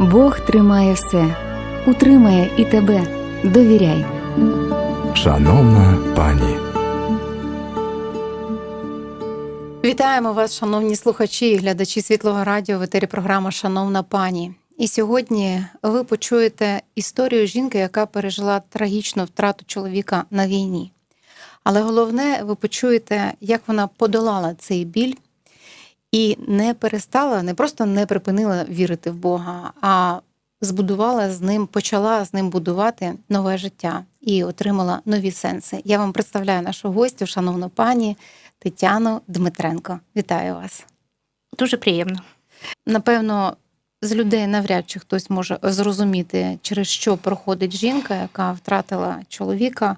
Бог тримає все, утримає і тебе. Довіряй. Шановна пані, Вітаємо вас, шановні слухачі і глядачі Світлого Радіо в етері програма Шановна пані. І сьогодні ви почуєте історію жінки, яка пережила трагічну втрату чоловіка на війні. Але головне, ви почуєте, як вона подолала цей біль і не перестала, не просто не припинила вірити в Бога, а збудувала з ним, почала з ним будувати нове життя і отримала нові сенси. Я вам представляю нашу гостю, шановну пані Тетяну Дмитренко. Вітаю вас. Дуже приємно. Напевно, з людей навряд чи хтось може зрозуміти, через що проходить жінка, яка втратила чоловіка,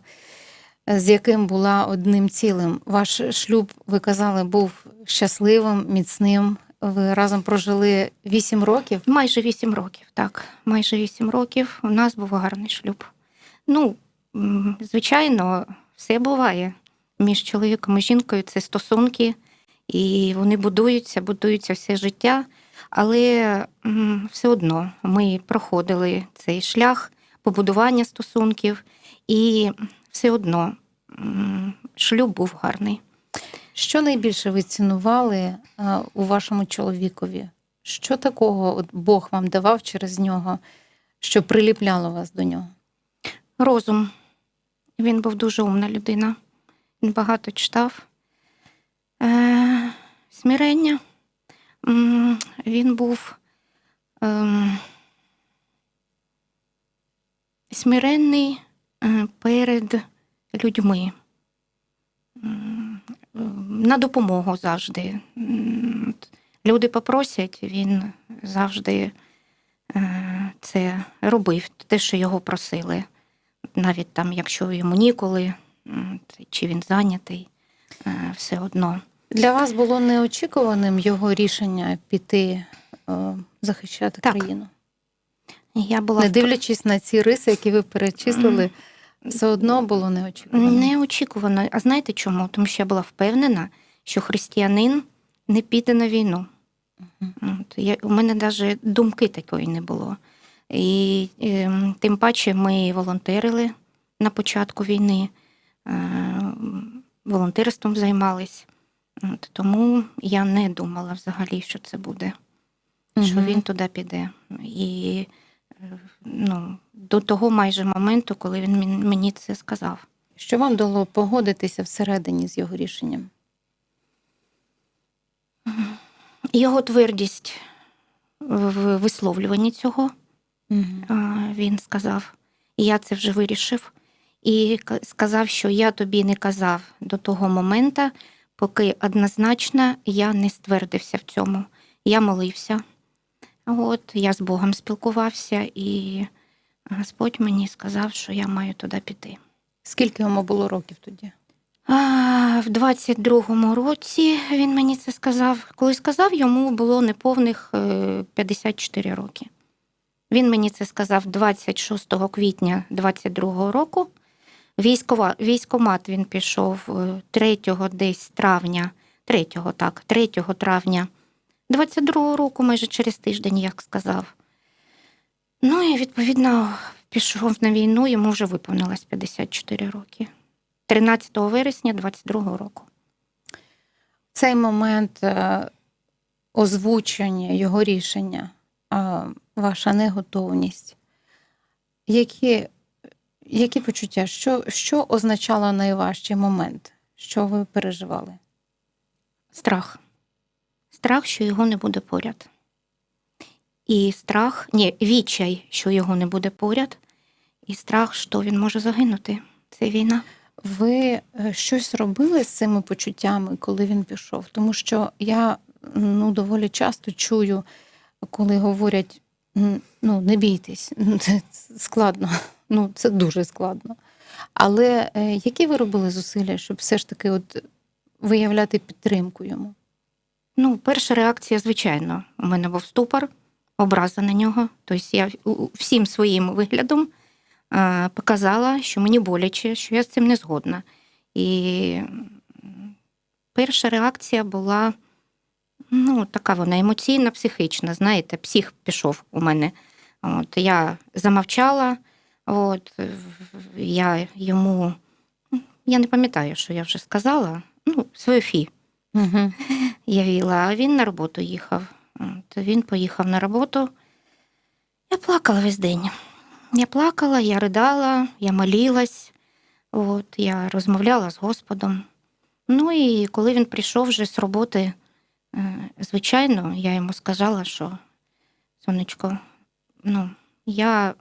з яким була одним цілим. Ваш шлюб, ви казали, був щасливим, міцним. Ви разом прожили 8 років. Майже вісім років, так. Майже вісім років у нас був гарний шлюб. Ну, звичайно, все буває. Між чоловіком і жінкою це стосунки, і вони будуються, будуються все життя. Але все одно ми проходили цей шлях побудування стосунків, і все одно шлюб був гарний. Що найбільше ви цінували у вашому чоловікові? Що такого от Бог вам давав через нього, що приліпляло вас до нього? Розум. Він був дуже умна людина. Він багато читав. Е, смирення. М, Він був ем, смиренний е, перед людьми. На допомогу завжди. Люди попросять, він завжди е, це робив, те, що його просили навіть там, якщо йому ніколи, чи він зайнятий, е, все одно. Для вас було неочікуваним його рішення піти е, захищати Так. країну. Я була Не дивлячись на ці риси, які ви перечислили, все одно було неочікуваним. неочікувано. А знаєте чому? Тому що я була впевнена, що християнин не піде на війну. От, я, у мене навіть думки такої не було. І ем, тим паче ми волонтерили на початку війни, е, волонтерством займались. От, тому я не думала взагалі, що це буде, що він туди піде. І е, ну, до того майже моменту, коли він мені це сказав. Що вам дало погодитися всередині з його рішенням? Його твердість в висловлюванні цього. А, Він сказав, я це вже вирішив. І сказав, що я тобі не казав до того моменту, поки однозначно я не ствердився в цьому. Я молився. От, я з Богом спілкувався, і Господь мені сказав, що я маю туди піти. Скільки йому було років тоді? А, в 22-му році він мені це сказав. Коли сказав, йому було неповних е, 54 роки. Він мені це сказав 26 квітня 22-го року. Військова, військомат він пішов е, 3 десь травня, 3 так, 3 травня 22-го року, майже через тиждень, як сказав. Ну і відповідно пішов на війну, йому вже виповнилось 54 роки. 13 вересня 22-го року. Цей момент е, озвучення його рішення, е, ваша неготовність. Які, які почуття? Що, що означало найважчий момент? Що ви переживали? Страх. Страх, що його не буде поряд. І страх, ні, відчай, що його не буде поряд, і страх, що він може загинути. Це війна. Ви е, щось робили з цими почуттями, коли він пішов? Тому що я ну, доволі часто чую, коли говорять: ну, не бійтесь, ну, це складно, ну це дуже складно. Але е, які ви робили зусилля, щоб все ж таки от виявляти підтримку йому? Ну, перша реакція, звичайно, у мене був ступор, образа на нього. Тобто я всім своїм виглядом е, показала, що мені боляче, що я з цим не згодна. І перша реакція була ну, така вона емоційна, психічна. Знаєте, псих пішов у мене. От, я замовчала, от, я йому, я не пам'ятаю, що я вже сказала, ну, свою фі Угу. явила, а він на роботу їхав. От, він поїхав на роботу. Я плакала весь день. Я плакала, я ридала, я молилась, от, я розмовляла з Господом. Ну і коли він прийшов вже з роботи, е, звичайно, я йому сказала, що сонечко, ну, я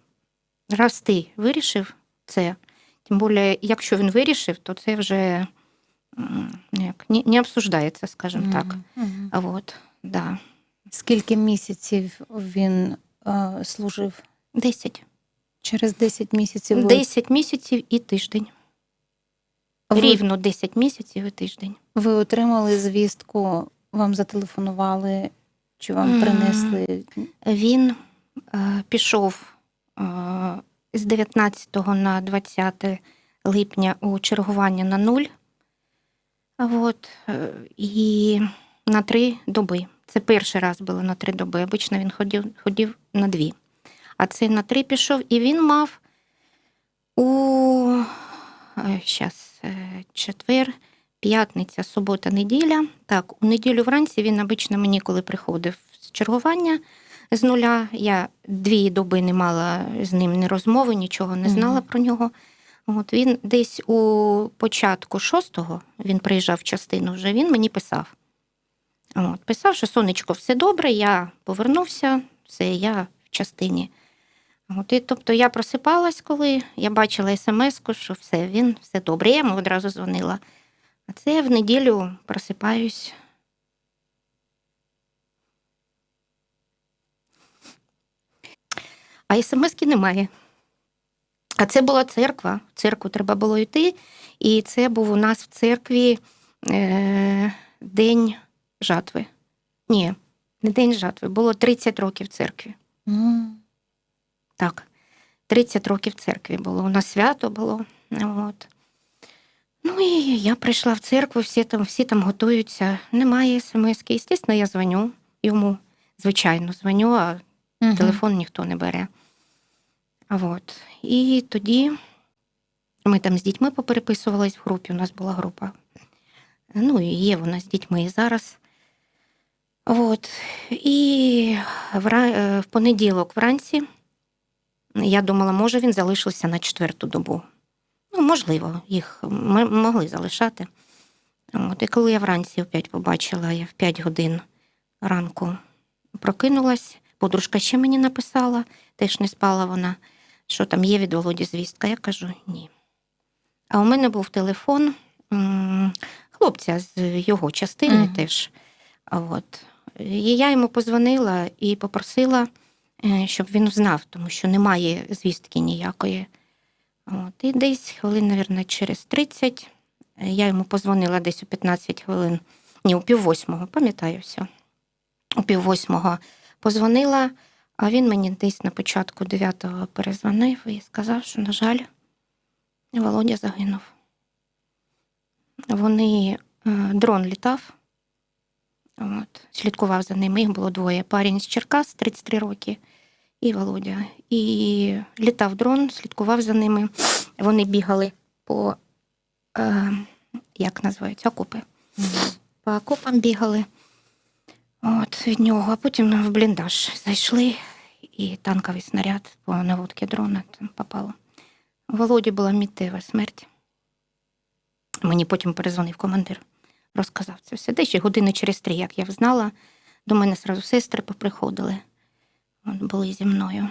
раз ти вирішив це, тим більше, якщо він вирішив, то це вже як, не, не обсуждається, скажімо так. Мгм. А от, да. Скільки місяців він е, служив? Десять. Через 10 місяців ви, Десять місяців і тиждень. ви, Рівно 10 місяців і тиждень. ви отримали звістку, вам зателефонували, чи вам принесли? Він е, пішов е, з 19 на 20 липня у чергування на нуль. А От, е, і на три доби. Це перший раз було на три доби. Обично він ходив, ходив на дві. А це на три пішов, і він мав у щас, четвер, п'ятниця, субота, неділя. Так, у неділю вранці він обично мені, коли приходив з чергування з нуля, я дві доби не мала з ним ні розмови, нічого не знала Мгм. про нього. От він десь у початку шостого він приїжджав в частину, вже він мені писав. От, писав, що сонечко, все добре, я повернувся, все, я в частині. От, і, тобто я просипалась, коли я бачила смс-ку, що все, він все добре. Я йому одразу дзвонила. А це я в неділю просипаюсь. А смс-ки немає. А це була церква. В церкву треба було йти. І це був у нас в церкві е, день жатви. Ні, не день жатви, було 30 років церкві. М. Так, 30 років церкві було. У нас свято було. От. Ну і я прийшла в церкву, всі там, всі там готуються. Немає смс-ки. Звісно, я дзвоню йому. Звичайно, дзвоню, а Мгм. телефон ніхто не бере. От. І тоді ми там з дітьми попереписувались в групі. У нас була група. Ну, і є вона з дітьми і зараз. От. І е, в понеділок вранці я думала, може, він залишився на четверту добу. Ну, можливо, їх м- могли залишати. От. І коли я вранці 5 побачила, я в 5 годин ранку прокинулась, подружка ще мені написала, теж не спала вона, що там є від Володі звістка. Я кажу, ні. А у мене був телефон м, хлопця з його частини Мгм. теж. От. І я йому позвонила і попросила, е, щоб він знав, тому що немає звістки ніякої. От. І десь хвилин, мабуть, через 30 е, я йому позвонила десь у 15 хвилин, ні, у пів восьмого, пам'ятаю все. У пів восьмого позвонила, а він мені десь на початку 9-го перезвонив і сказав, що, на жаль, Володя загинув. Вони е, дрон літав, от, слідкував за ними. Їх було двоє. Парень з Черкас, 33 роки, і Володя. І літав дрон, слідкував за ними. Вони бігали по, е, як називаються, окопи. По окопам бігали. От від нього, а потім в бліндаж зайшли, і танковий снаряд по наводці дрона там попало. У Володі була миттєва смерть. Мені потім перезвонив командир, розказав це все. Ще години через три, як я знала, до мене зразу сестри поприходили, От були зі мною.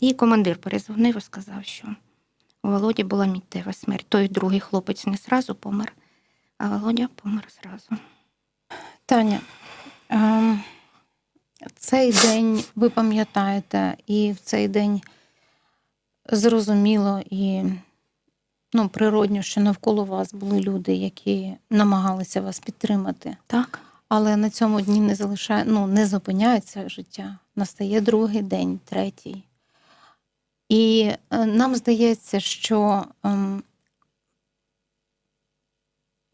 І командир перезвонив і сказав, що у Володі була миттєва смерть. Той другий хлопець не зразу помер, а Володя помер зразу. Таня, ем, цей день ви пам'ятаєте, і в цей день зрозуміло і ну, природньо, що навколо вас були люди, які намагалися вас підтримати. Так. Але на цьому дні не залишає, ну, не зупиняється життя. Настає другий день, третій. І е, нам здається, що ем,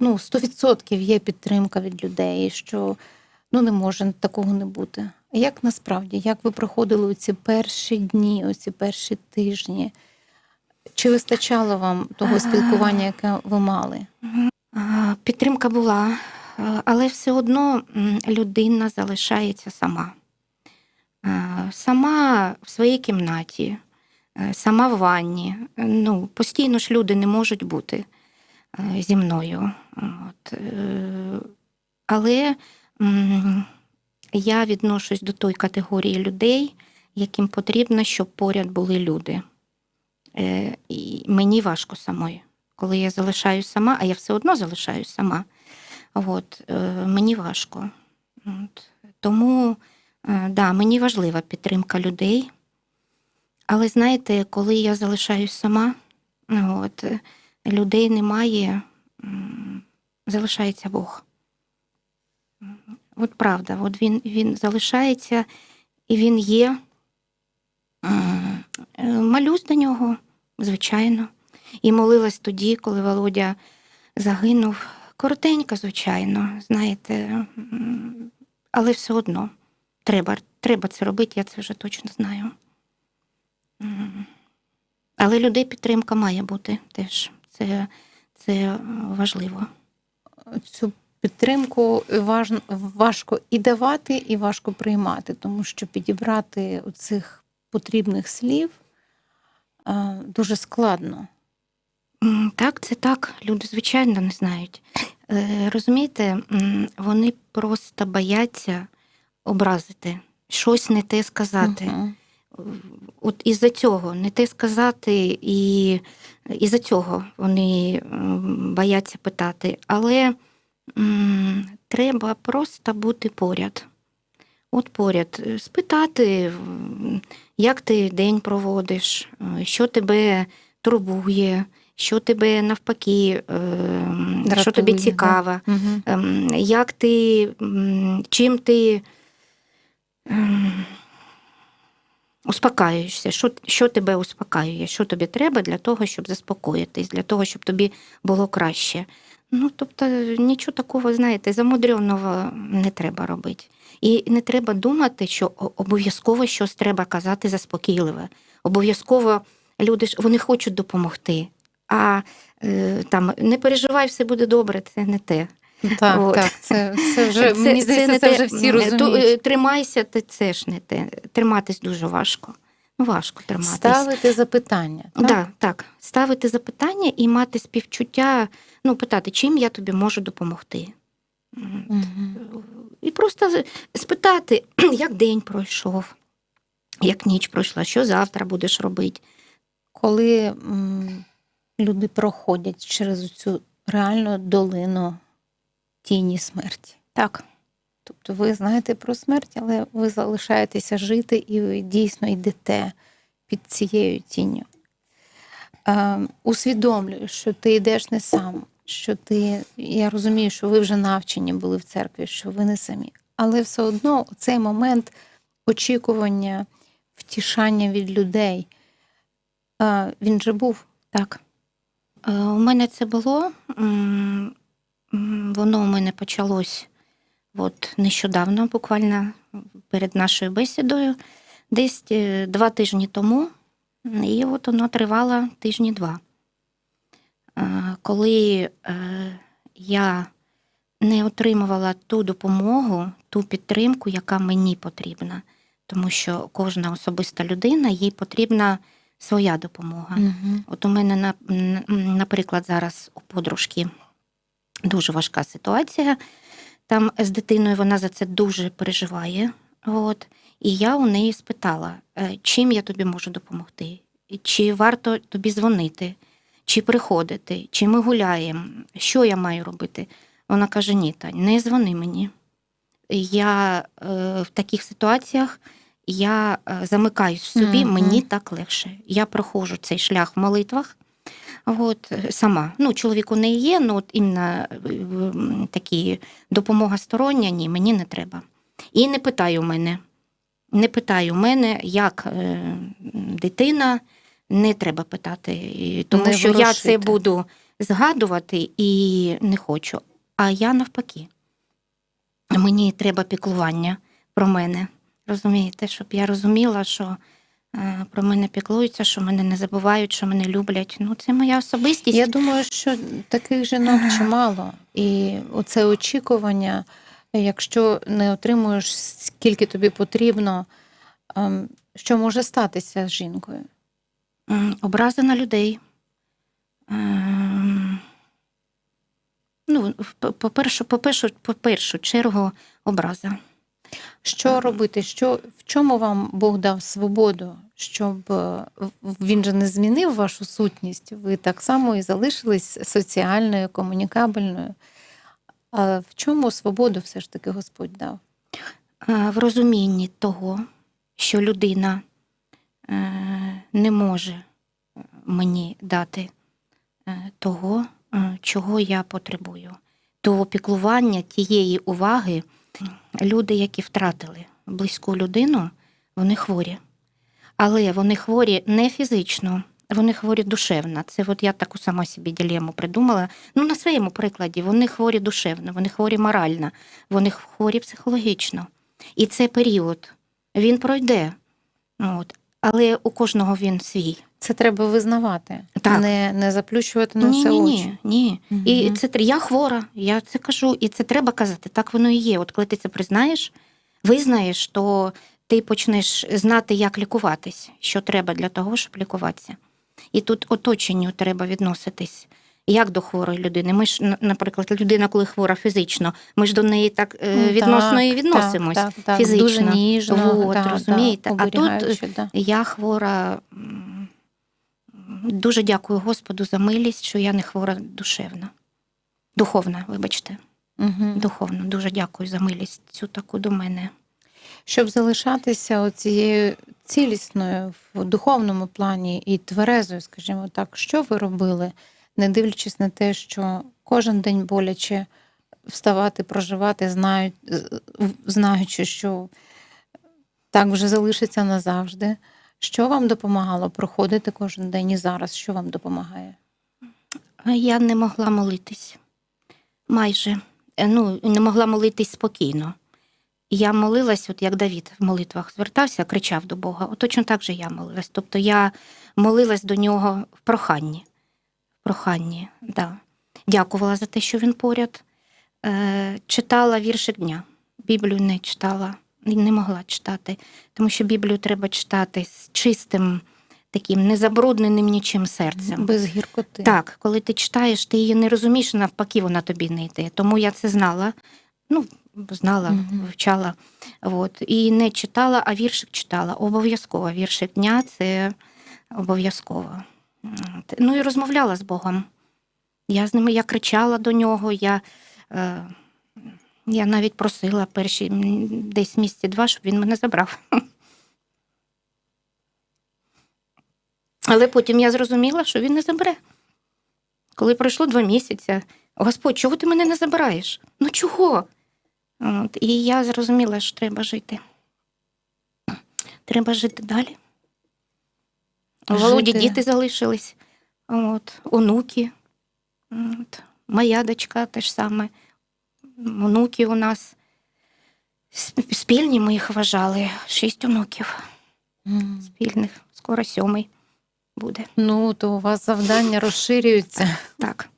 ну, 100% є підтримка від людей, що ну, не може такого не бути. Як насправді, як ви проходили ці перші дні, оці перші тижні? Чи вистачало вам того спілкування, яке ви мали? Підтримка була, але все одно людина залишається сама. Сама в своїй кімнаті, е, сама в ванні. Ну, постійно ж люди не можуть бути е, зі мною. От. е, Але я відношусь до тої категорії людей, яким потрібно, щоб поряд були люди. Е, І мені важко самої коли я залишаюсь сама, а я все одно залишаюсь сама. От, е, мені важко. От. Тому е, да, мені важлива підтримка людей. Але знаєте, коли я залишаюсь сама, от, людей немає, залишається Бог. От правда, от він, він залишається і він є. М, е, до нього, звичайно. І молилась тоді, коли Володя загинув. Коротенько, звичайно, знаєте, але все одно треба, треба це робити, я це вже точно знаю. Але людей підтримка має бути теж. Це, це важливо. Цю підтримку важно, важко і давати, і важко приймати, тому що підібрати цих потрібних слів дуже складно. Так, це так. Люди, звичайно, не знають. Е, Розумієте, вони просто бояться образити, щось не те сказати. Мгм. От із-за цього не те сказати, і із-за цього вони бояться питати. Але м, треба просто бути поряд. От поряд, е, спитати, як ти день проводиш, е, що тебе турбує, що тебе навпаки, е, м, що тобі Дратує, да. цікаво. Ем, як ти, чим ти ем, успокаюєшся, що, що тебе успокаює, що тобі треба для того, щоб заспокоїтись, для того, щоб тобі було краще. Ну, тобто, нічого такого, знаєте, замудреного не треба робити. І не треба думати, що обов'язково щось треба казати заспокійливе. Обов'язково люди ж вони хочуть допомогти. А е, там не переживай, все буде добре, це не те. Так, От. так, це, це вже мені здається, це, не вже всі е, розуміють. Тримайся, це ж не те. Триматись дуже важко. Ну, важко триматись. Ставити запитання. Так? Так, так. Ставити запитання і мати співчуття, ну, питати, чим я тобі можу допомогти. Мгм. І просто спитати, як день пройшов, як ніч пройшла, що завтра будеш робити. Коли м, люди проходять через цю реальну долину тіні смерті. Так. Тобто ви знаєте про смерть, але ви залишаєтеся жити і ви дійсно йдете під цією тінню. Е, усвідомлюєш, що ти йдеш не сам, що ти. Я розумію, що ви вже навчені були в церкві, що ви не самі. Але все одно цей момент очікування, втішання від людей, він же був. Так. Е, У мене це було. Воно у мене почалось от нещодавно, буквально перед нашою бесідою, десь е, два тижні тому. І от воно тривало тижні два. Е, Коли е, я не отримувала ту допомогу, ту підтримку, яка мені потрібна, тому що кожна особиста людина, їй потрібна своя допомога. От у мене, на- наприклад, зараз у подружки дуже важка ситуація. Там з дитиною вона за це дуже переживає. От. І я у неї спитала, е, чим я тобі можу допомогти, чи варто тобі дзвонити, чи приходити, чи ми гуляємо, що я маю робити. Вона каже: ні, Тань, не дзвони мені. Я е, в таких ситуаціях я е, замикаюсь в собі, Мгм. мені так легше. Я проходжу цей шлях в молитвах. От, сама. Ну, чоловік у неї є, ну от іменно е, такі допомога стороння, ні, мені не треба. І не питай у мене. Не питай у мене, як е, дитина, не треба питати, тому Не що я це буду згадувати і не хочу. А я навпаки. Мені треба піклування про мене. Розумієте, щоб я розуміла, що е, про мене піклуються, що мене не забувають, що мене люблять. Ну, це моя особистість. Я думаю, що таких жінок чимало. І оце очікування, якщо не отримуєш скільки тобі потрібно, ем, що може статися з жінкою? Образи на людей. Ем, Ну, по першу, по першу, по першу чергу, образа. Що робити? Що, в чому вам Бог дав свободу, щоб е, він же не змінив вашу сутність? Ви так само і залишились соціальною, комунікабельною. А в чому свободу все ж таки Господь дав? Е, В розумінні того, що людина не може е, мені дати е, того, е, чого я потребую. Того піклування, тієї уваги, люди, які втратили близьку людину, вони хворі. Але вони хворі не фізично, вони хворі душевно. Це от я таку сама собі ділему придумала. Ну, на своєму прикладі, вони хворі душевно, вони хворі морально, вони хворі психологічно. І цей період він пройде. От. Але у кожного він свій. Це треба визнавати, Так. Не, не заплющувати на ні, це ні, очі. ні, ні. І це я хвора, я це кажу, і це треба казати. Так воно і є. От коли ти це признаєш, визнаєш, то ти почнеш знати, як лікуватись, що треба для того, щоб лікуватися. І тут оточенню треба відноситись. Як до хворої людини. Ми ж, наприклад, людина, коли хвора фізично, ми ж до неї так е, Ну, відносно так, і відносимось. Так, так, так. фізично. Дуже ніжно. Вот, да, розумієте? Да, А тут, да. Я хвора. Дуже дякую Господу за милість, що я не хвора душевно. Духовна, вибачте, Мгм. духовно. Дуже дякую за милість цю таку до мене. Щоб залишатися оцією цілісною в духовному плані і тверезою, скажімо так, що ви робили, не дивлячись на те, що кожен день боляче вставати, проживати, знаючи, що так вже залишиться назавжди. Що вам допомагало проходити кожен день і зараз? Що вам допомагає? Я не могла молитись. Майже. Е, Ну, не могла молитись спокійно. Я молилась, от як Давід в молитвах звертався, кричав до Бога. От точно так же я молилась. Тобто я молилась до нього в проханні. Проханні, да. Дякувала за те, що він поряд. Е, читала віршик дня. Біблію не читала, не могла читати, тому що Біблію треба читати з чистим, таким незабрудненим нічим серцем. Без гіркоти. Так, коли ти читаєш, ти її не розумієш, навпаки, вона тобі не йде. Тому я це знала. Ну, знала, Мгм. вивчала. От. І не читала, а віршик читала. Обов'язково. Віршик дня це обов'язково. Ну і розмовляла з Богом. Я з ними я кричала до нього, я, е, я навіть просила перші десь місяці два, щоб він мене забрав. Але потім я зрозуміла, що він не забере. Коли пройшло два місяці, Господь, чого ти мене не забираєш? Ну чого? От, і я зрозуміла, що треба жити. Треба жити далі. У Володі Жити. діти залишились, от, онуки. От, моя дочка теж саме. Онуки у нас спільні ми їх вважали. Шість онуків спільних, скоро сьомий буде. Ну, то у вас завдання розширюються. Так.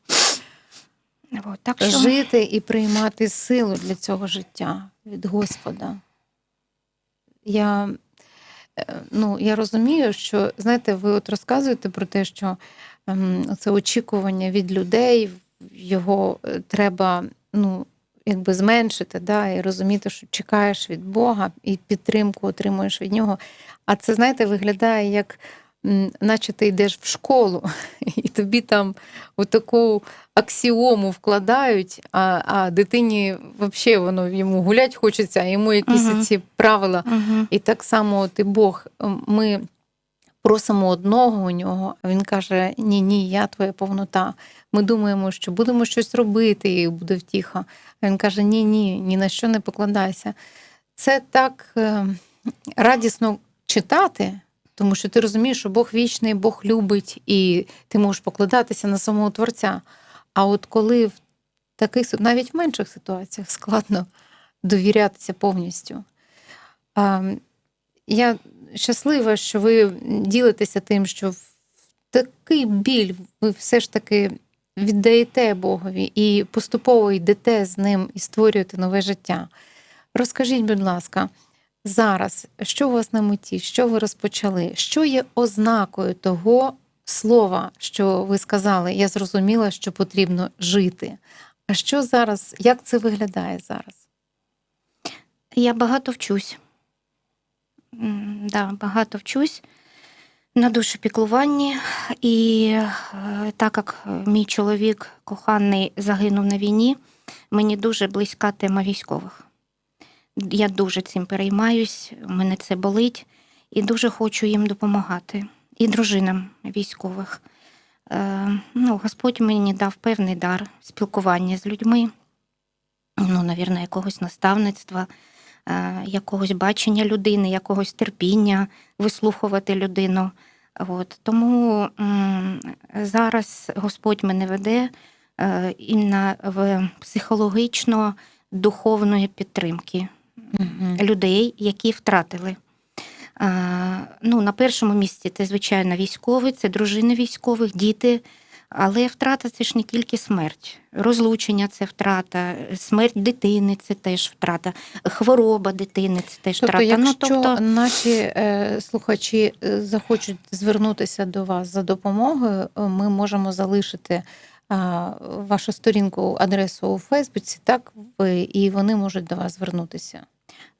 От, так що... жити і приймати силу для цього життя від Господа. Я, ну, я розумію, що знаєте, ви от розказуєте про те, що ем, це очікування від людей, його е, треба ну, якби зменшити, да, і розуміти, що чекаєш від Бога і підтримку отримуєш від нього. А це, знаєте, виглядає як. Наче ти йдеш в школу, і тобі там отаку аксіому вкладають, а, а дитині взагалі воно йому гулять хочеться, а йому якісь Мгм. ці правила. Угу. І так само от і Бог. Ми просимо одного у нього, а він каже: Ні, ні, я твоя повнота. Ми думаємо, що будемо щось робити, і буде втіха. А він каже: Ні, ні, ні на що не покладайся. Це так е, радісно читати. Тому що ти розумієш, що Бог вічний, Бог любить, і ти можеш покладатися на самого Творця. А от коли в таких навіть в менших ситуаціях складно довірятися повністю. Я щаслива, що ви ділитеся тим, що в такий біль ви все ж таки віддаєте Богові і поступово йдете з ним і створюєте нове життя. Розкажіть, будь ласка, зараз, що у вас на меті, що ви розпочали? Що є ознакою того слова, що ви сказали? Я зрозуміла, що потрібно жити. А що зараз, як це виглядає зараз? Я багато вчусь. М, Да, багато вчусь на душепіклуванні. І е, так як мій чоловік коханий загинув на війні, мені дуже близька тема військових. Я дуже цим переймаюсь, мене це болить, і дуже хочу їм допомагати. І дружинам військових. Е, ну, Господь мені дав певний дар спілкування з людьми, ну, навірно, якогось наставництва е, якогось бачення людини, якогось терпіння вислухувати людину. От. Тому м, зараз Господь мене веде е, іменно в психологічно-духовної підтримки людей, які втратили. Ну, на першому місці це, звичайно, військові, це дружини військових, діти. Але втрата це ж не тільки смерть. Розлучення це втрата, смерть дитини це теж втрата, хвороба дитини це теж Тобто, втрата. якщо ну, тобто, наші е, слухачі е, захочуть звернутися до вас за допомогою, е, ми можемо залишити вашу сторінку, адресу у Фейсбуці, так і вони можуть до вас звернутися.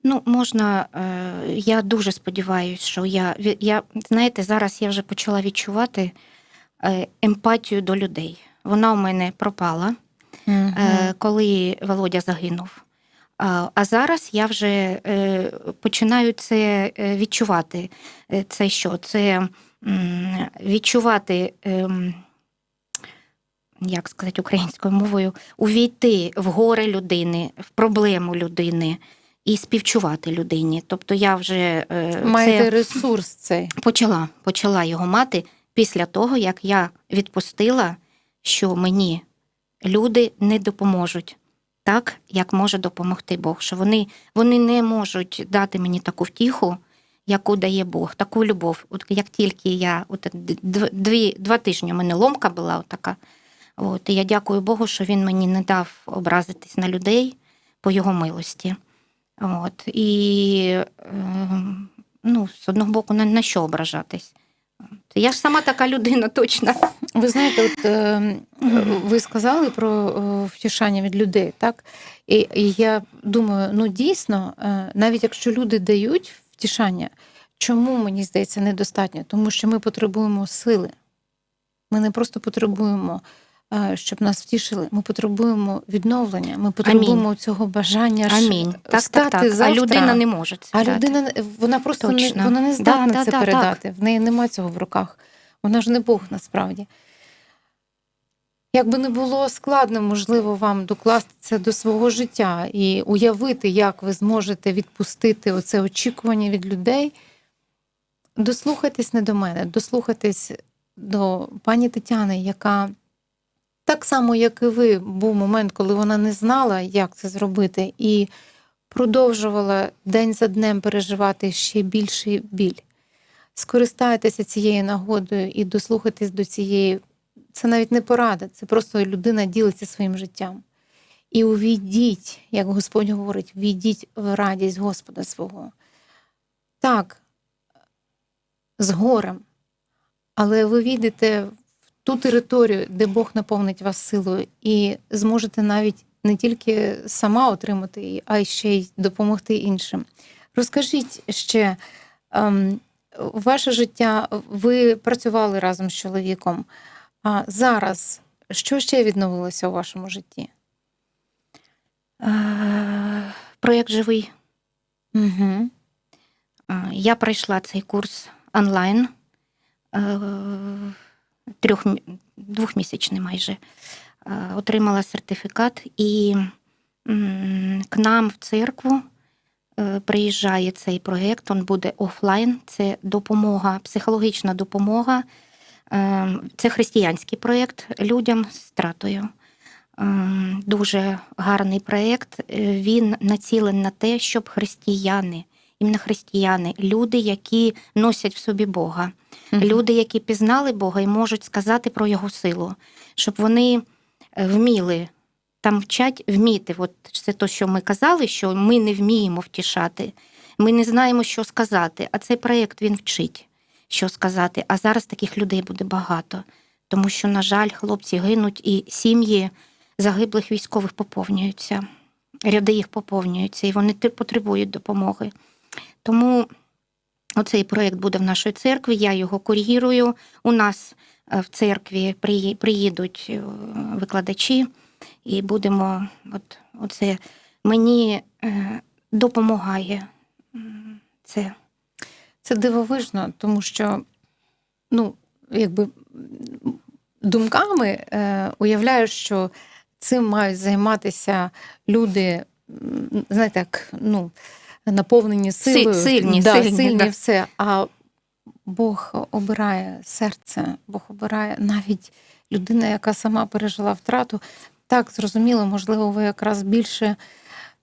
ну, можна, е, я дуже сподіваюся, що я, я, знаєте, зараз я вже почала відчувати е, емпатію до людей. Вона у мене пропала. е, коли Володя загинув. А зараз я вже починаю це відчувати. Це що? Це відчувати, ем, як сказати українською мовою, увійти в горе людини, в проблему людини і співчувати людині. Тобто я вже е, Маєте це ресурс цей. почала, почала його мати після того, як я відпустила, що мені люди не допоможуть так, як може допомогти Бог. Що вони, вони не можуть дати мені таку втіху, яку дає Бог, таку любов. От як тільки я от дві, два тижні у мене ломка була така. От, і я дякую Богу, що він мені не дав образитись на людей по його милості. От, і е, ну, з одного боку, на, на що ображатись? Я ж сама така людина, точно. Ви знаєте, от е, ви сказали про е, втішання від людей, так? І, і я думаю, ну дійсно, е, навіть якщо люди дають втішання, чому мені здається недостатньо? Тому що ми потребуємо сили. Ми не просто потребуємо, щоб нас втішили. Ми потребуємо відновлення. Ми потребуємо цього бажання Амінь. Так, так, встати так. А завтра. людина не може це. А людина вона просто не, вона не здатна Да, це да, передати. В неї нема цього в руках. Вона ж не Бог насправді. Якби не було складно, можливо, вам докласти це до свого життя і уявити, як ви зможете відпустити оце очікування від людей. Дослухайтесь не до мене, дослухайтесь до пані Тетяни, яка так само, як і ви, був момент, коли вона не знала, як це зробити, і продовжувала день за днем переживати ще більший біль. Скористайтеся цією нагодою і дослухайтесь до цієї. Це навіть не порада, це просто людина ділиться своїм життям. І увійдіть, як Господь говорить, війдіть в радість Господа свого. Так, з горем, але ви війдете ту територію, де Бог наповнить вас силою, і зможете навіть не тільки сама отримати її, а й ще й допомогти іншим. Розкажіть ще, ем, ваше життя, ви працювали разом з чоловіком. А зараз що ще відновилося у вашому житті? Е, Проєкт живий. Угу. Я пройшла цей курс онлайн е, трьох, двохмісячний майже. Е, Отримала сертифікат і к нам в церкву е, приїжджає цей проєкт, він буде офлайн. Це допомога, психологічна допомога. Е, Це християнський проєкт людям з стратою. Дуже гарний проєкт. Він націлений на те, щоб християни іменно християни, люди, які носять в собі Бога, люди, які пізнали Бога і можуть сказати про Його силу, щоб вони е, вміли. Там вчать вміти. От це то, що ми казали, що ми не вміємо втішати, ми не знаємо, що сказати. А цей проєкт він вчить, що сказати. А зараз таких людей буде багато, тому що, на жаль, хлопці гинуть і сім'ї загиблих військових поповнюються, ряди їх поповнюються, і вони потребують допомоги. Тому оцей проєкт буде в нашій церкві, я його кур'їрую. У нас е, в церкві приїдуть е, викладачі, і будемо. От, оце мені е, допомагає це. Це дивовижно, тому що, ну, якби думками е, уявляю, що цим мають займатися люди, знаєте, як, ну, наповнені силою. сильні, да, сильні, сильні да. все. А Бог обирає серце, Бог обирає навіть людина, яка сама пережила втрату. Так, зрозуміло, можливо, ви якраз більше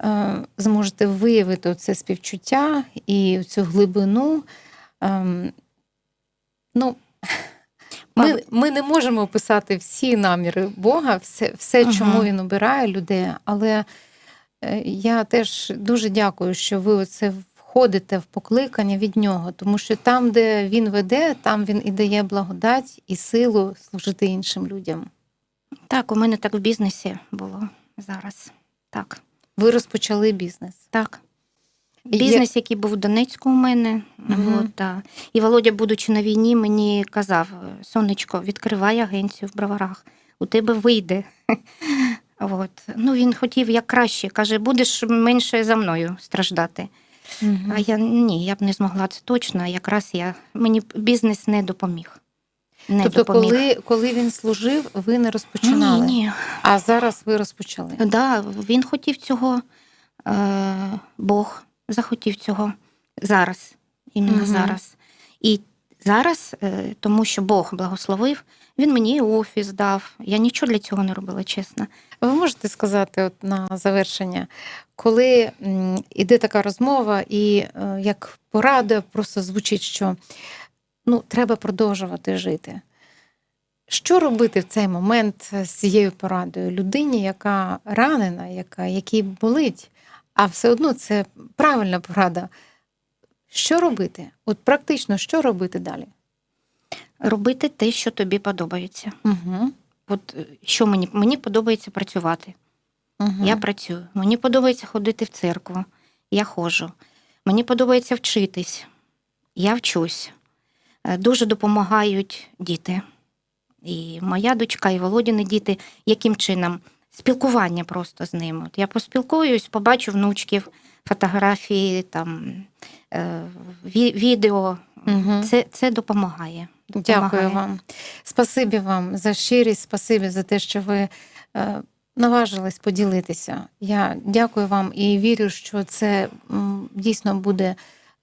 е, зможете виявити це співчуття і цю глибину. Ем, ну, ми, ми не можемо описати всі наміри Бога, все, все Ага. чому він обирає людей, але е, я теж дуже дякую, що ви оце входите в покликання від нього, тому що там, де він веде, там він і дає благодать і силу служити іншим людям. Так, у мене так в бізнесі було зараз. Так. Ви розпочали бізнес. Так. Бізнес, який був в Донецьку у мене. Мгм. От, да. І Володя, будучи на війні, мені казав: сонечко, відкривай агенцію в броварах, у тебе вийде. От. Ну, він хотів як краще. Каже, будеш менше за мною страждати. А я ні, я б не змогла це точно. Якраз я мені бізнес не допоміг. Не Тобто, допоміг. коли, коли він служив, ви не розпочинали. Ні, ні. А зараз ви розпочали. Да, він хотів цього, е, Бог захотів цього зараз, іменно Мгм. зараз. І зараз, е, тому що Бог благословив, він мені офіс дав. Я нічого для цього не робила, чесно. Ви можете сказати, от на завершення, коли м, іде така розмова, і е, як порада просто звучить, що ну, треба продовжувати жити. Що робити в цей момент з цією порадою людині, яка ранена, яка, якій болить, а все одно це правильна порада. Що робити? От практично, що робити далі? Робити те, що тобі подобається. Угу. От е, що мені? Мені подобається працювати. Угу. Я працюю. Мені подобається ходити в церкву. Я ходжу. Мені подобається вчитись. Я вчусь. Е, Дуже допомагають діти. І моя дочка, і Володіни діти, яким чином? Спілкування просто з ними. От я поспілкуюсь, побачу внучків, фотографії, там, е, відео. Угу. Це, це допомагає. Дякую вам. Спасибі вам за щирість, спасибі за те, що ви е, наважились поділитися. Я дякую вам і вірю, що це дійсно буде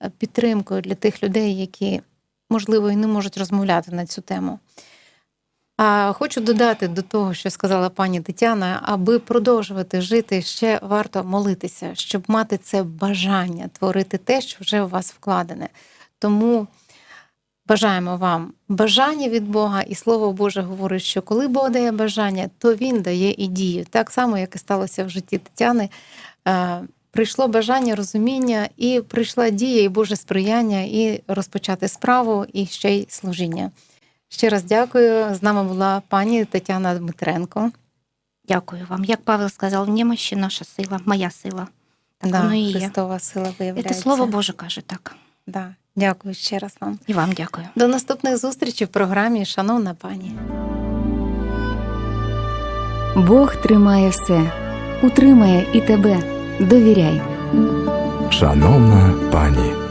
е, підтримкою для тих людей, які, можливо, і не можуть розмовляти на цю тему. А хочу додати до того, що сказала пані Тетяна, аби продовжувати жити, ще варто молитися, щоб мати це бажання творити те, що вже у вас вкладене. Тому Бажаємо вам бажання від Бога, і Слово Боже говорить, що коли Бог дає бажання, то Він дає і дію. Так само, як і сталося в житті Тетяни. Е, Прийшло бажання, розуміння, і прийшла дія, і Боже сприяння, і розпочати справу, і ще й служіння. Ще раз дякую. З нами була пані Тетяна Дмитренко. Дякую вам. Як Павел сказав, немощі наша сила, моя сила. Так Да, воно і є. Христова сила виявляється. Це слово Боже каже так. Да. Дякую ще раз вам. І вам дякую. До наступних зустрічей в програмі Шановна пані. Бог тримає все, утримає і тебе. Довіряй. Шановна пані.